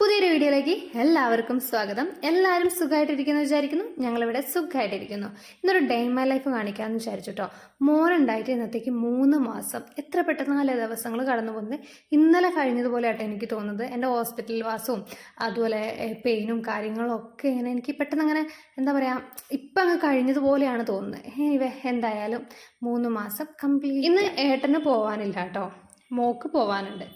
പുതിയൊരു വീഡിയോയിലേക്ക് എല്ലാവർക്കും സ്വാഗതം. എല്ലാവരും സുഖമായിട്ടിരിക്കുന്നു വിചാരിക്കുന്നു. ഞങ്ങളിവിടെ സുഖമായിട്ടിരിക്കുന്നു. ഇന്നൊരു ഡേ മൈ ലൈഫ് കാണിക്കാമെന്ന് വിചാരിച്ചു കേട്ടോ മോനുണ്ടായിട്ട് ഇന്നത്തേക്ക് മൂന്ന് മാസം. എത്ര പെട്ടെന്ന് നല്ല ദിവസങ്ങൾ കടന്നു പോകുന്നത് ഇന്നലെ കഴിഞ്ഞതുപോലെ ആട്ടെ എനിക്ക് തോന്നുന്നത്. എന്റെ ഹോസ്പിറ്റൽ വാസവും അതുപോലെ പെയിനും കാര്യങ്ങളും ഒക്കെ ഇങ്ങനെ എനിക്ക് പെട്ടെന്ന് അങ്ങനെ എന്താ പറയുക ഇപ്പം അങ്ങ് കഴിഞ്ഞതുപോലെയാണ് തോന്നുന്നത്. ഇവ എന്തായാലും മൂന്ന് മാസം കംപ്ലീറ്റ് ഇന്ന് ഏട്ടന് പോകാനില്ല കേട്ടോ മോക്ക് പോകാനുണ്ട്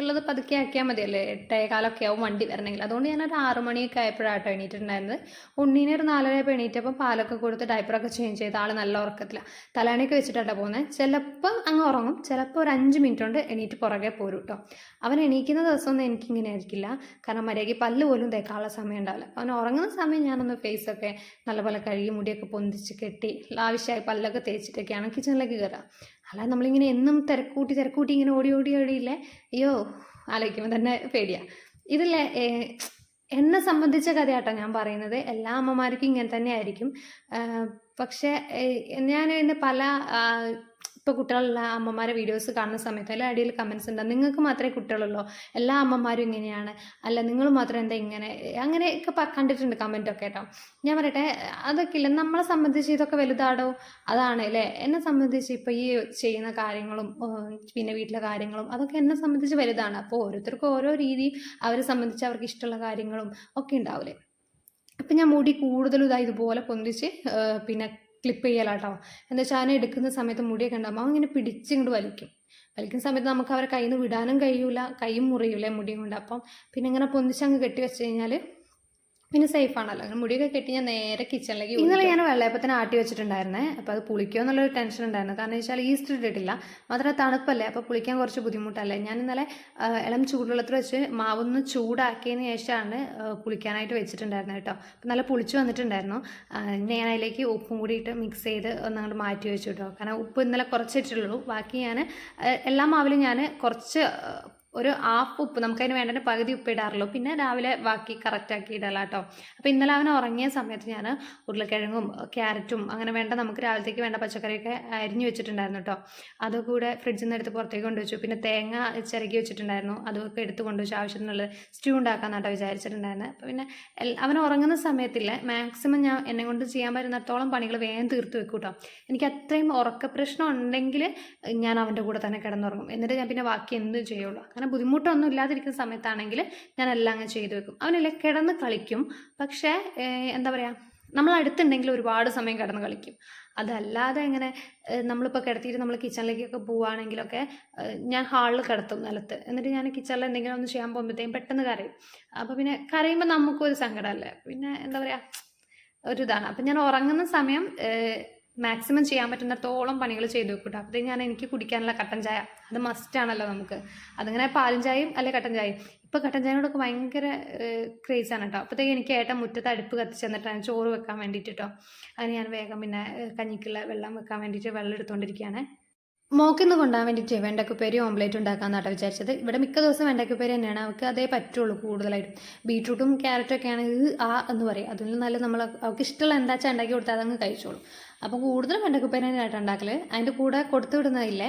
ഉള്ളത് പതുക്കെ ആക്കിയാൽ മതിയല്ലേ? എട്ടേ കാലൊക്കെ ആവും വണ്ടി വരണമെങ്കിൽ. അതുകൊണ്ട് ഞാനൊരു ആറ് മണിയൊക്കെ ആയപ്പോഴാട്ടോ എണീറ്റിട്ടുണ്ടായിരുന്നത്. ഉണ്ണീനെ ഒരു നാലരയപ്പോൾ എണീറ്റപ്പോൾ പാലൊക്കെ കൊടുത്ത് ഡയപ്പറൊക്കെ ചേഞ്ച് ചെയ്ത് ആൾ നല്ല ഉറക്കത്തില്ല തലേണയൊക്കെ വെച്ചിട്ടാണ് പോകുന്നത് ചിലപ്പോൾ അങ്ങ് ഉറങ്ങും. ചിലപ്പോൾ ഒരു അഞ്ച് മിനിറ്റ് കൊണ്ട് എണീറ്റ് പുറകെ പോരും കേട്ടോ അവൻ എണീക്കുന്ന ദിവസമൊന്നും എനിക്കിങ്ങനെ ആയിരിക്കില്ല. കാരണം മര്യാദയ്ക്ക് പല്ല് പോലും തേക്കാനുള്ള സമയം ഉണ്ടാവില്ല. അവൻ ഉറങ്ങുന്ന സമയം ഞാനൊന്ന് ഫേസൊക്കെ നല്ലപോലെ കഴുകി മുടിയൊക്കെ പൊന്തിച്ച് കെട്ടി ആവശ്യമായി പല്ലൊക്കെ തേച്ചിട്ടൊക്കെയാണ് കിച്ചണിലേക്ക് കയറുക അല്ലാതെ നമ്മളിങ്ങനെ എന്നും തിരക്കൂട്ടി തിരക്കൂട്ടി ഇങ്ങനെ ഓടി ഓടി ഓടിയില്ലേ? അയ്യോ ആലോചിക്കുമ്പോൾ തന്നെ പേടിയാ. ഇതില്ലേ എന്നെ സംബന്ധിച്ച കഥയാട്ടോ ഞാൻ പറയുന്നത്. എല്ലാ അമ്മമാർക്കും ഇങ്ങനെ തന്നെ ആയിരിക്കും. പക്ഷേ ഞാൻ ഇന്ന് പല ഇപ്പോൾ കുട്ടികളുള്ള അമ്മമാരെ വീഡിയോസ് കാണുന്ന സമയത്ത് എല്ലാ അടിയിൽ കമൻസ് ഉണ്ട്? നിങ്ങൾക്ക് മാത്രമേ കുട്ടികളുള്ളൂ? എല്ലാ അമ്മമാരും ഇങ്ങനെയാണ്. അല്ല നിങ്ങൾ മാത്രം എന്താ ഇങ്ങനെ? അങ്ങനെയൊക്കെ കണ്ടിട്ടുണ്ട് ഒക്കെ കേട്ടോ. ഞാൻ പറയട്ടെ അതൊക്കെ ഇല്ല. നമ്മളെ സംബന്ധിച്ച് ഇതൊക്കെ വലുതാടോ? അതാണ് അല്ലേ? എന്നെ സംബന്ധിച്ച് ഇപ്പോൾ ഈ ചെയ്യുന്ന കാര്യങ്ങളും പിന്നെ വീട്ടിലെ കാര്യങ്ങളും അതൊക്കെ എന്നെ സംബന്ധിച്ച് വലുതാണ്. അപ്പോൾ ഓരോരുത്തർക്കും ഓരോ രീതിയും അവരെ സംബന്ധിച്ച് അവർക്ക് ഇഷ്ടമുള്ള കാര്യങ്ങളും ഒക്കെ ഉണ്ടാവില്ലേ? അപ്പം ഞാൻ മുടി കൂടുതലും ഇതാ ഇതുപോലെ പൊന്തിച്ച് പിന്നെ ക്ലിപ്പ് ചെയ്യലാട്ടോ. എന്താ വെച്ചാൽ ആന എടുക്കുന്ന സമയത്ത് മുടിയൊക്കെ ഉണ്ടാകുമ്പോൾ അവൻ ഇങ്ങനെ പിടിച്ചിങ്ങോട്ട് വലിക്കും. വലിക്കുന്ന സമയത്ത് നമുക്ക് അവരെ കയ്യിൽ നിന്ന് വിടാനും കഴിയൂല കൈയും മുറിയൂല മുടിയും കൊണ്ട്. അപ്പം പിന്നെ ഇങ്ങനെ പൊന്നിച്ചങ്ങ് കെട്ടി വെച്ച് കഴിഞ്ഞാൽ പിന്നെ സേഫ് ആണല്ലോ അങ്ങനെ മുടിയൊക്കെ കെട്ടി ഞാൻ നേരെ കിച്ചണിലേക്ക് ഇന്നലെ ഞാൻ വെള്ളയപ്പത്തിന് ആട്ടി വെച്ചിട്ടുണ്ടായിരുന്നേ. അപ്പോൾ അത് പുളിക്കോ എന്നുള്ളൊരു ടെൻഷൻ ഉണ്ടായിരുന്നു. കാരണം വെച്ചാൽ ഈസ്റ്റ് ഇട്ടിട്ടില്ല. മാത്രമല്ല തണുപ്പല്ലേ? അപ്പോൾ പുളിക്കാൻ കുറച്ച് ബുദ്ധിമുട്ടല്ലേ? ഞാൻ ഇന്നലെ ഇളം ചൂടുവെള്ളത്തിൽ വെച്ച് മാവൊന്ന് ചൂടാക്കിയതിന് ശേഷമാണ് പുളിക്കാനായിട്ട് വെച്ചിട്ടുണ്ടായിരുന്നത് കേട്ടോ. അപ്പോൾ നല്ല പുളിച്ച് വന്നിട്ടുണ്ടായിരുന്നു. ഞാൻ അതിലേക്ക് ഉപ്പും കൂടിയിട്ട് മിക്സ് ചെയ്ത് ഒന്നങ്ങോട്ട് മാറ്റി വെച്ചു കേട്ടോ. കാരണം ഉപ്പ് ഇന്നലെ കുറച്ചിട്ടുള്ളൂ. ബാക്കി ഞാൻ എല്ലാ മാവിലും ഞാൻ കുറച്ച് ഒരു ഹാഫ് ഉപ്പ് നമുക്കതിന് വേണ്ട പകുതി ഉപ്പ് ഇടാറുള്ളൂ. പിന്നെ രാവിലെ ബാക്കി കറക്റ്റാക്കി ഇടല കേട്ടോ അപ്പോൾ ഇന്നലെ അവൻ ഉറങ്ങിയ സമയത്ത് ഞാൻ ഉരുളക്കിഴങ്ങും ക്യാരറ്റും അങ്ങനെ വേണ്ട നമുക്ക് രാവിലത്തേക്ക് വേണ്ട പച്ചക്കറിയൊക്കെ അരിഞ്ഞു വെച്ചിട്ടുണ്ടായിരുന്നു കേട്ടോ അതുകൂടെ ഫ്രിഡ്ജിൽ നിന്ന് എടുത്ത് പുറത്തേക്ക് കൊണ്ടുവച്ചു പിന്നെ തേങ്ങ ചിരകി വെച്ചിട്ടുണ്ടായിരുന്നു. അതൊക്കെ എടുത്ത് കൊണ്ടുവച്ചു ആവശ്യത്തിനുള്ളത് സ്റ്റ്യൂ ഉണ്ടാക്കാമെന്നാട്ടോ വിചാരിച്ചിട്ടുണ്ടായിരുന്നത് അപ്പോൾ പിന്നെ അവൻ ഉറങ്ങുന്ന സമയത്തില്ല മാക്സിമം ഞാൻ എന്നെ കൊണ്ട് ചെയ്യാൻ പറ്റുന്നിടത്തോളം പണികൾ വേഗം തീർത്ത് വെക്കും കേട്ടോ എനിക്ക് അത്രയും ഉറക്ക പ്രശ്നം ഉണ്ടെങ്കിൽ ഞാൻ അവന്റെ കൂടെ തന്നെ കിടന്നുറങ്ങും. എന്നിട്ട് ഞാൻ പിന്നെ ബാക്കി എന്ത് ചെയ്യുള്ളൂ. അങ്ങനെ ബുദ്ധിമുട്ടൊന്നും ഇല്ലാതിരിക്കുന്ന സമയത്താണെങ്കിൽ ഞാൻ എല്ലാം അങ്ങ് ചെയ്തു വെക്കും. അവനല്ലേ കിടന്ന് കളിക്കും. പക്ഷേ എന്താ പറയുക നമ്മൾ അടുത്തുണ്ടെങ്കിൽ ഒരുപാട് സമയം കിടന്ന് കളിക്കും. അതല്ലാതെ ഇങ്ങനെ നമ്മളിപ്പോൾ കിടത്തിയിട്ട് നമ്മൾ കിച്ചണിലേക്കൊക്കെ പോവുകയാണെങ്കിലൊക്കെ ഞാൻ ഹാളിൽ കിടത്തും നിലത്ത്. എന്നിട്ട് ഞാൻ കിച്ചണിൽ എന്തെങ്കിലും ഒന്ന് ചെയ്യാൻ പോകുമ്പോഴത്തേക്കും പെട്ടെന്ന് കരയും. അപ്പോൾ പിന്നെ കരയുമ്പോൾ നമുക്കൊരു സങ്കടമല്ലേ? പിന്നെ എന്താ പറയുക ഒരു ഇതാണ്. അപ്പം ഞാൻ ഉറങ്ങുന്ന സമയം മാക്സിമം ചെയ്യാൻ പറ്റുന്നിടത്തോളം പണികൾ ചെയ്തു വെക്കും കേട്ടോ അപ്പോഴത്തേക്ക് ഞാൻ എനിക്ക് കുടിക്കാനുള്ള കട്ടൻ ചായ. അത് മസ്റ്റ് ആണല്ലോ നമുക്ക്. അതിങ്ങനെ പാലും ചായയും അല്ലെ കട്ടൻ ചായയും. ഇപ്പോൾ കട്ടൻ ചായനോടൊക്കെ ഭയങ്കര ക്രേസ് ആണ് കേട്ടോ അപ്പോഴത്തേക്ക് എനിക്ക് ഏട്ടൻ മുറ്റത്ത് അടുപ്പ് കത്തിച്ച് തന്നിട്ടാണ് ചോറ് വെക്കാൻ വേണ്ടിയിട്ട് കേട്ടോ അതിന് ഞാൻ വേഗം പിന്നെ കഞ്ഞിക്കുള്ള വെള്ളം വെക്കാൻ വേണ്ടിയിട്ട് വെള്ളം എടുത്തുകൊണ്ടിരിക്കുകയാണ് മോക്കിന്ന് കൊണ്ടാൻ വേണ്ടിയിട്ട് വെണ്ടക്കുപ്പേരി ഓംലേറ്റ് ഉണ്ടാക്കാമെന്നാട്ടോ വിചാരിച്ചത്. ഇവിടെ മിക്ക ദിവസം വെണ്ടക്കുപ്പേരി തന്നെയാണ്. അവൾക്ക് അതേ പറ്റുള്ളൂ കൂടുതലായിട്ടും. ബീട്രൂട്ടും ക്യാരറ്റും ഒക്കെയാണ് ആ എന്ന് പറയും. അതിൽ നല്ല നമ്മൾ അവൾക്ക് ഇഷ്ടമുള്ള എന്താ വെച്ചാൽ ഉണ്ടാക്കി കൊടുത്താൽ അതങ്ങ് കഴിച്ചോളും. അപ്പോൾ കൂടുതലും വെണ്ടക്കുപ്പേരി തന്നെയായിട്ട് ഉണ്ടാക്കൽ അതിന്റെ കൂടെ കൊടുത്തു വിടുന്നതില്ലേ